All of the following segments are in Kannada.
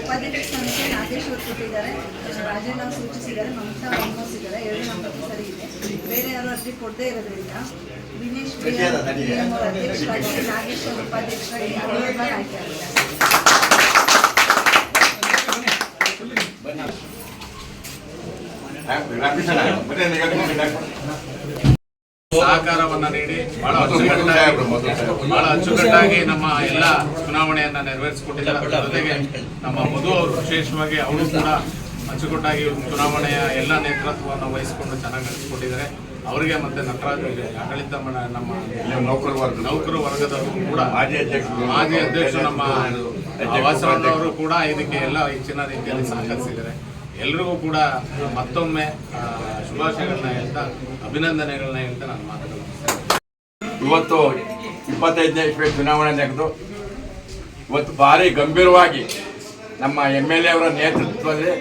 ಉಪಾಧ್ಯಕ್ಷ ಸಂಸ್ಥೆ ನಾಗೇಶ್ ಅವರು ಕೊಟ್ಟಿದ್ದಾರೆ ರಾಜೇಂದ್ರ ಸೂಚಿಸಿದ್ದಾರೆ ಮಮತಾ ಗಮನಿಸಿದ್ದಾರೆ ಎರಡು ನಂಬರ್ ಸರಿ ಇದೆ ಬೇರೆ ಯಾರು ಅರ್ಜಿ ಕೊಡದೇ ಇರೋದ್ರಿಂದ ದಿನೇಶ್ ಅವರು ಅಧ್ಯಕ್ಷರಾಗಿ ನಾಗೇಶ್ ಅವರು ಸಹಕಾರವನ್ನ ನೀಡಿ ಬಹಳ ಅಚ್ಚುಕಟ್ಟಾಗಿ ಬಹಳ ಅಚ್ಚುಕಟ್ಟಾಗಿ ನಮ್ಮ ಎಲ್ಲ ಚುನಾವಣೆಯನ್ನ ನೆರವೇರಿಸಿಕೊಟ್ಟಿದ್ದಾರೆ. ಜೊತೆಗೆ ನಮ್ಮ ಮಧು ಅವರು ವಿಶೇಷವಾಗಿ ಅವರು ಕೂಡ ಅಚ್ಚುಕಟ್ಟಾಗಿ ಚುನಾವಣೆಯ ಎಲ್ಲ ನೇತೃತ್ವವನ್ನು ವಹಿಸಿಕೊಂಡು ಚೆನ್ನಾಗಿ ನಡೆಸಿಕೊಟ್ಟಿದ್ದಾರೆ. ಅವರಿಗೆ ಮತ್ತೆ ನಟರಾಜ್ ಆಡಳಿತ ನಮ್ಮ ನೌಕರ ವರ್ಗ. ನೌಕರ ವರ್ಗದವರು ಕೂಡ ಮಾಜಿ ಅಧ್ಯಕ್ಷರು. ನಮ್ಮ ವಾಸವಣ್ಣವರು ಕೂಡ ಇದಕ್ಕೆ ಎಲ್ಲ ಹೆಚ್ಚಿನ ರೀತಿಯಲ್ಲಿ ಸಹಕರಿಸಿದ್ದಾರೆ. ಎಲ್ರಿಗೂ ಕೂಡ ಮತ್ತೊಮ್ಮೆ ಶುಭಾಶಯಗಳನ್ನ ಹೇಳ್ತಾ, ಅಭಿನಂದನೆಗಳನ್ನ ಹೇಳ್ತಾ ನಾನು ಮಾತುಗಳು ಇವತ್ತು ಇಪ್ಪತ್ತೈದನೇ ಇಸ್ವಿ ಚುನಾವಣೆ ನಡೆದು, ಇವತ್ತು ಭಾರಿ ಗಂಭೀರವಾಗಿ ನಮ್ಮ ಎಂ ಎಲ್ ಎ ಅವರ ನೇತೃತ್ವದಲ್ಲಿ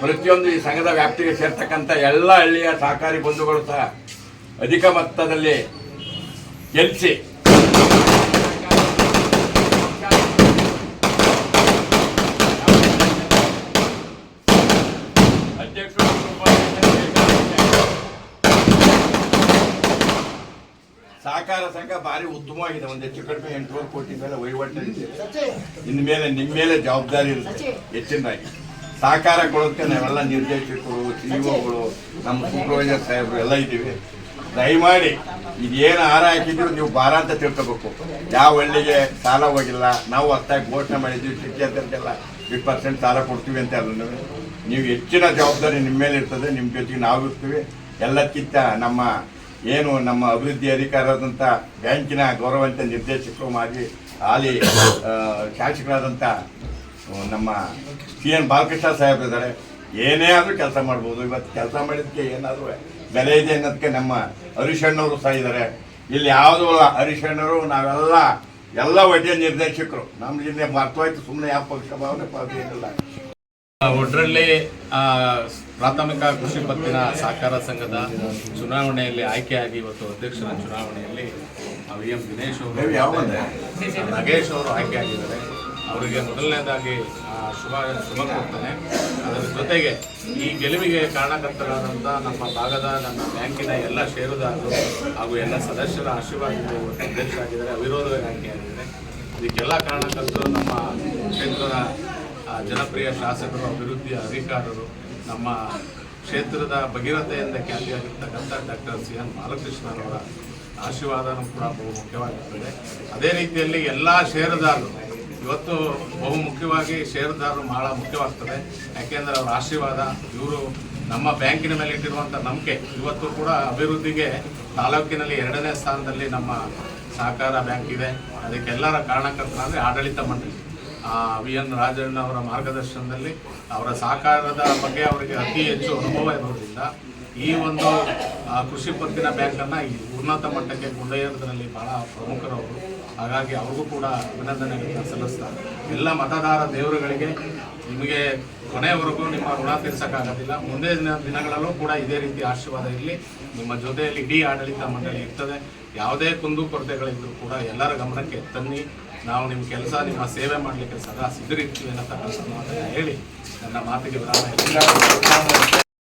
ಪ್ರತಿಯೊಂದು ಈ ಸಂಘದ ವ್ಯಾಪ್ತಿಗೆ ಸೇರ್ತಕ್ಕಂಥ ಎಲ್ಲ ಹಳ್ಳಿಯ ಸಹಕಾರಿ ಬಂಧುಗಳು ಸಹ ಅಧಿಕ ಮೊತ್ತದಲ್ಲಿ ಗೆಲ್ಲಿಸಿ ಅಧ್ಯಕ್ಷರು ಸಹಕಾರ ಸಂಘ ಭಾರಿ ಉತ್ತಮವಾಗಿದೆ. ಒಂದು ಹೆಚ್ಚು ಕಡಿಮೆ ಎಂಟುವರೆ ಕೋಟಿ ಮೇಲೆ ವಹಿವಾಟಿದೆ ಇನ್ನು ಮೇಲೆ ನಿಮ್ಮ ಮೇಲೆ ಜವಾಬ್ದಾರಿ ಇರುತ್ತೆ. ಹೆಚ್ಚಿನದಾಗಿ. ಸಹಕಾರ ಕೊಡೋದಕ್ಕೆ ನಾವೆಲ್ಲ ನಿರ್ದೇಶಕರು ಸಿಇಒಗಳು ನಮ್ಮ ಸೂಪರ್ವೈಸರ್ ಸಾಹೇಬರು ಎಲ್ಲ ಇದ್ದೀವಿ. ದಯಮಾಡಿ ಇದೇನು ಹಾರ ಹಾಕಿದ್ರು ನೀವು ಭಾರ ಅಂತ ತಿಳ್ಕೋಬೇಕು. ಯಾವ ಹಳ್ಳಿಗೆ ಸಾಲ ಹೋಗಿಲ್ಲ. ನಾವು ಹೊತ್ತಾಗಿ ಘೋಷಣೆ ಮಾಡಿದ್ವಿ. ಶಿಕ್ಷಕರಿಗೆಲ್ಲ ಫಿಫ್ಟಿ ಪರ್ಸೆಂಟ್ ಸಾಲ ಕೊಡ್ತೀವಿ ಅಂತ ಅದನ್ನು ನೀವು ಹೆಚ್ಚಿನ ಜವಾಬ್ದಾರಿ ನಿಮ್ಮ ಮೇಲೆ ಇರ್ತದೆ, ನಿಮ್ಮ ಜೊತೆಗೆ ನಾವು ಇರ್ತೀವಿ. ಎಲ್ಲಕ್ಕಿಂತ ನಮ್ಮ ಏನು ನಮ್ಮ ಅಭಿವೃದ್ಧಿ ಅಧಿಕಾರದಂಥ ಬ್ಯಾಂಕಿನ ಗೌರವಂತ ನಿರ್ದೇಶಕರು ಮಾಜಿ ಹಾಲಿ ಶಾಸಕರಾದಂಥ ನಮ್ಮ ಸಿ ಎನ್ ಬಾಲಕೃಷ್ಣ ಸಾಹೇಬ್ರು ಇದ್ದಾರೆ. ಏನೇ ಆದರೂ ಕೆಲಸ ಮಾಡ್ಬೋದು. ಇವತ್ತು ಕೆಲಸ ಮಾಡಿದ್ದಕ್ಕೆ ಏನಾದರೂ ಬೆಲೆ ಇದೆ ಅನ್ನೋದಕ್ಕೆ ನಮ್ಮ ಹರಿಶಣ್ಣವರು ಸಹ ಇದ್ದಾರೆ. ಇಲ್ಲಿ ಯಾವುದೂ ಅಲ್ಲ ಹರಿಶಣ್ಣರು ನಾವೆಲ್ಲ, ಎಲ್ಲ ಒಳ್ಳೆಯ ನಿರ್ದೇಶಕರು. ನಮ್ಮ ಜಿಲ್ಲೆ ಮರ್ತೋಯ್ತು ಸುಮ್ಮನೆ ಯಾವ ಪಕ್ಷ ಭಾವನೆ ಏನಿಲ್ಲ. ಒಡ್ರಳ್ಳಿ ಆ, ಪ್ರಾಥಮಿಕ ಕೃಷಿ ಪತ್ತಿನ ಸಹಕಾರ ಸಂಘದ ಚುನಾವಣೆಯಲ್ಲಿ ಆಯ್ಕೆಯಾಗಿ ಇವತ್ತು ಅಧ್ಯಕ್ಷರ ಚುನಾವಣೆಯಲ್ಲಿ ವಿ ಎಂ ದಿನೇಶ್ ಅವರು ನಾಗೇಶ್ ಅವರು ಆಯ್ಕೆಯಾಗಿದ್ದಾರೆ. ಅವರಿಗೆ ಮೊದಲನೇದಾಗಿ ಆ, ಶುಭ ಶುಭ ಕೊಡ್ತೇನೆ ಅದರ ಜೊತೆಗೆ ಈ ಗೆಲುವಿಗೆ ಕಾರಣಕರ್ತರಾದಂಥ ನಮ್ಮ ಭಾಗದ ನಮ್ಮ ಬ್ಯಾಂಕಿನ ಎಲ್ಲ ಷೇರುದಾರರು ಹಾಗೂ ಎಲ್ಲ ಸದಸ್ಯರ ಆಶೀರ್ವಾದದಿಂದ ಇವತ್ತು ಅಧ್ಯಕ್ಷರಾಗಿದ್ದಾರೆ ಅವಿರೋಧವಾಗಿ ಆಯ್ಕೆಯಾಗಿದ್ದಾರೆ. ಇದಕ್ಕೆಲ್ಲ ಕಾರಣಕರ್ತರು ನಮ್ಮ ಕ್ಷೇತ್ರದ ಜನಪ್ರಿಯ ಶಾಸಕರು, ಅಭಿವೃದ್ಧಿಯ ಅಧಿಕಾರರು ನಮ್ಮ ಕ್ಷೇತ್ರದ ಭಗೀರಥೆಯಿಂದ ಖ್ಯಾತಿಯಾಗಿರ್ತಕ್ಕಂಥ ಡಾಕ್ಟರ್ ಸಿ ಎನ್ ಬಾಲಕೃಷ್ಣರವರ ಆಶೀರ್ವಾದನೂ ಕೂಡ ಬಹು ಮುಖ್ಯವಾಗಿರ್ತದೆ. ಅದೇ ರೀತಿಯಲ್ಲಿ ಎಲ್ಲ ಷೇರುದಾರರು, ಇವತ್ತು ಬಹು ಮುಖ್ಯವಾಗಿ ಷೇರುದಾರರು ಬಹಳ ಮುಖ್ಯವಾಗ್ತದೆ. ಯಾಕೆಂದರೆ ಅವರ ಆಶೀರ್ವಾದ, ಇವರು ನಮ್ಮ ಬ್ಯಾಂಕಿನ ಮೇಲೆ ಇಟ್ಟಿರುವಂಥ ನಂಬಿಕೆ, ಇವತ್ತು ಕೂಡ ಅಭಿವೃದ್ಧಿಗೆ ತಾಲೂಕಿನಲ್ಲಿ ಎರಡನೇ ಸ್ಥಾನದಲ್ಲಿ ನಮ್ಮ ಸಹಕಾರ ಬ್ಯಾಂಕ್ ಇದೆ. ಅದಕ್ಕೆಲ್ಲರ ಕಾರಣಕರ್ತನಾದರೆ ಆಡಳಿತ ಮಂಡಳಿ. ವಿ ಎನ್ ರಾಜಣ್ಣ ಅವರ ಮಾರ್ಗದರ್ಶನದಲ್ಲಿ ಅವರ ಸಹಕಾರದ ಬಗ್ಗೆ ಅವರಿಗೆ ಅತಿ ಹೆಚ್ಚು ಅನುಭವ ಇರೋದ್ರಿಂದ ಈ ಒಂದು ಕೃಷಿ ಪತ್ತಿನ ಬ್ಯಾಂಕನ್ನು ಈ ಉನ್ನತ ಮಟ್ಟಕ್ಕೆ ಕೊಂಡೊಯ್ಯೋದ್ರಲ್ಲಿ ಬಹಳ ಪ್ರಮುಖರವರು. ಹಾಗಾಗಿ ಅವ್ರಿಗೂ ಕೂಡ ಅಭಿನಂದನೆಗಳನ್ನು ಸಲ್ಲಿಸ್ತಾರೆ ಎಲ್ಲ ಮತದಾರ ದೇವರುಗಳಿಗೆ ನಿಮಗೆ ಕೊನೆಯವರೆಗೂ ನಿಮ್ಮ ಋಣ ತೀರಿಸೋಕ್ಕಾಗೋದಿಲ್ಲ. ಮುಂದೆ ದಿನ ದಿನಗಳಲ್ಲೂ ಕೂಡ ಇದೇ ರೀತಿ ಆಶೀರ್ವಾದ ಇರಲಿ. ನಿಮ್ಮ ಜೊತೆಯಲ್ಲಿ ಇಡೀ ಆಡಳಿತ ಮಂಡಳಿ ಇರ್ತದೆ. ಯಾವುದೇ ಕುಂದು ಕೊರತೆಗಳಿದ್ರೂ ಕೂಡ ಎಲ್ಲರ ಗಮನಕ್ಕೆ ತನ್ನಿ. ನಾವು ನಿಮ್ಮ ಕೆಲಸ ನಿಮ್ಮ ಸೇವೆ ಮಾಡಲಿಕ್ಕೆ ಸದಾ ಸಿದ್ಧರಿರ್ತೀವಿ ಅನ್ನತಕ್ಕಂಥ ಹೇಳಿ ನನ್ನ ಮಾತಿಗೆ ವಿರಾಮ.